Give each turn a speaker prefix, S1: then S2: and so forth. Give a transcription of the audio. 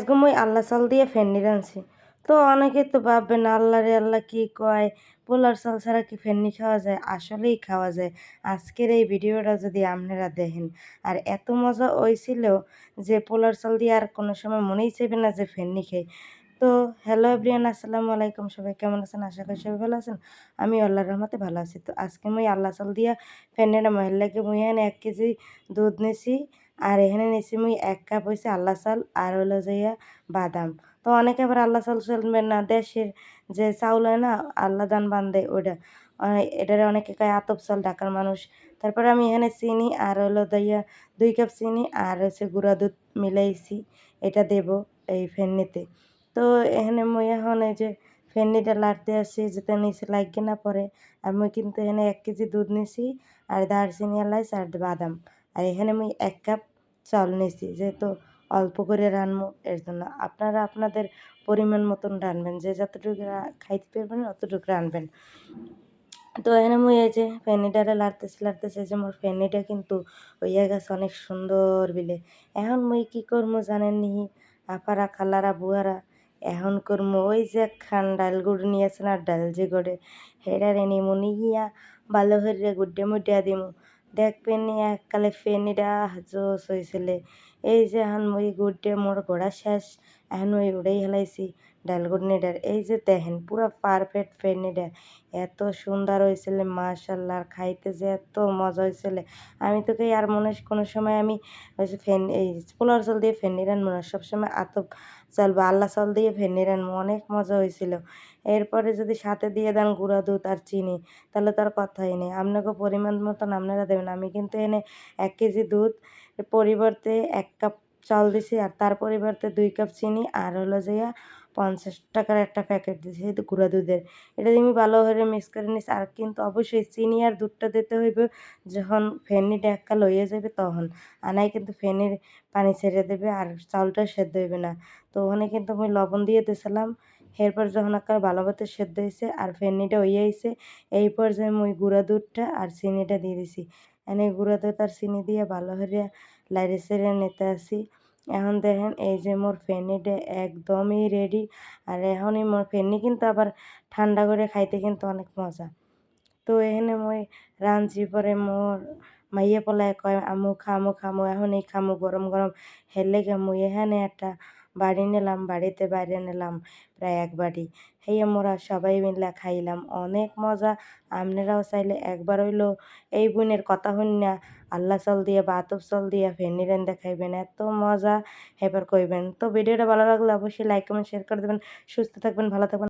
S1: আজকে মুই আল্লাহ চাল দিয়ে ফেন্নি রাঁধছি তো অনেকে তো ভাববেন আল্লাহ রে আল্লাহ কি কয়? পোলার চাল ছাড়া কি ফেন্নি খাওয়া যায়? আসলেই খাওয়া যায়। আজকের এই ভিডিওটা যদি আপনারা দেখেন, আর এত মজা হয়েছিল যে পোলার চাল দিয়ে আর কোনো সময় মনেই চাইবে না যে ফেন্নি খাই। তো হ্যালো এভরিয়ান আসসালামু আলাইকুম। সবাই কেমন আছেন? আশা করি সবাই ভালো আছেন। আমি আল্লাহর রহমতে ভালো আছি। তো আজকে মুই আল্লাহ চাল দিয়া ফেন্নের মহিলাকে মুই এক কেজি দুধ নিছি। আর এখানে নিছি মুই এক কাপ হয়েছে আল্লাহ চাল আর হলো যাইয়া বাদাম। তো অনেকে আবার আল্লাহ চাল চলবে না, দেশের যে চাউল হয় না আল্লাহ দান বান্ধে ওইটা এটারে অনেকে কয় আতপ চাল, ঢাকার মানুষ। তারপরে আমি এখানে চিনি আর হলো দাইয়া দুই কাপ চিনি আর হচ্ছে গুঁড়া দুধ মিলাইছি, এটা দেব এই ফেন্নিতে। তো এখানে মই এখন এই যে ফেন্নিটা লাড়তে আসি যাতে নিচে লাগে না পড়ে। আর মুই কিন্তু এখানে এক কেজি দুধ নিছি, আর দারচিনি এলাইচ আর বাদাম। আর এখানে মুই এক কাপ চাউল নিছি, যেহেতু অল্প করে রানবো এর জন্য আপনারা আপনাদের পরিমাণ মতন রানবেন, যে যতটুকু খাইতে পারবেন অতটুকু রানবেন। তো এখানে মুই এই যে ফেনিটারে লাড়তেছি লাড়তেছি যে মোর ফেনিটা কিন্তু হইয়া গেছে অনেক সুন্দর বিলে। এখন মুই কি করব জানেন নি? আপারা খালারা, বুয়ারা, এখন করব ওই যে খান ডাল গুড় নিয়েছে না, ডাল যে গড়ে, হেডারে নিমু, নিয়া ভালো হয়ে গুড্ডে মুড্ডে দিমু। দেখবেন এককালে ফেনিরা জোস হয়েছিলে এই যে এখন মই গুড্ডে মোর ঘোড়া শেষ। এখন ওই উড়েই হেলাইছি ডাল গুডনিটার এই যে দেখেন পুরো পারফেক্ট ফেনিটা এত সুন্দর হয়েছিল মাশাল্লাহ, আর খাইতে যে এত মজা হয়েছিল আমি তোকে আর মনে কোনো সময় আমি ওই ফেন, এই পোলার চাল দিয়ে ফেনি রানবো না, সবসময় আতপ চাল বা আল্লাহ চাল দিয়ে ফেনি রানবো অনেক মজা হয়েছিল এরপরে যদি সাথে দিয়ে দেন গুঁড়া দুধ আর চিনি, তাহলে তো আর কথাই নেই। আপনাকে পরিমাণ মতন আপনারা দেবেন, আমি কিন্তু এনে এক কেজি দুধ পরিবর্তে এক কাপ চাল দিছি আর তার পরিবর্তে দুই কাপ চিনি আর হলো যাইয়া পঞ্চাশ টাকার একটা প্যাকেট দিয়েছি গুঁড়া দুধের। এটা আমি ভালোভাবে মিক্স করে নিছি আর কিন্তু অবশ্যই চিনি আর দুধটা দিতে হইবে যখন ফেনিটা একটা লইয়ে যাবে তখন। আনাই কিন্তু ফেনির পানি ছেড়ে দেবে আর চাউলটা সেদ্ধ হইবে না। তো ওখানে কিন্তু আমি লবণ দিয়ে দিয়েছিলাম এরপর যখন একটা ভালো মতো সেদ্ধ হয়েছে আর ফেনিটা হইয়ে আইছে, এই পর্যায়ে মুই গুঁড়া দুধটা আর চিনিটা দিয়ে দিছি। এনে গুঁড়া দুধ আর চিনি দিয়ে ভালো করে লাইরে সেরে নিতে আসি এখন দেখেন এই যে মোর ফেনিটা একদমই রেডি আর এখনই মোর ফেনি কিন্তু আবার ঠান্ডা করে খাইতে কিন্তু অনেক মজা। তো এখানে মই রাঁধছি, পরে মোর মাইয়ে পলায় কয়, আমু খামু, খামো, এখনই খামু, গরম গরম হেলে মুই এখানে একটা বাড়ি নিলাম, বাড়িতে বাইরে নিলাম, প্রায় এক বাড়ি হেয়ে মোরা সবাই মিলে খাইলাম। অনেক মজা। আপনারাও চাইলে একবার হইল এই বোনের কথা না। আল্লাহ চল দিয়ে বা আতপ চল দিয়ে ফেনি রেন্দে খাইবেন। এত মজা। এবার কইবেন। তো ভিডিওটা ভালো লাগলে অবশ্যই লাইক কমেন্ট শেয়ার করে দেবেন। সুস্থ থাকবেন, ভালো থাকবেন।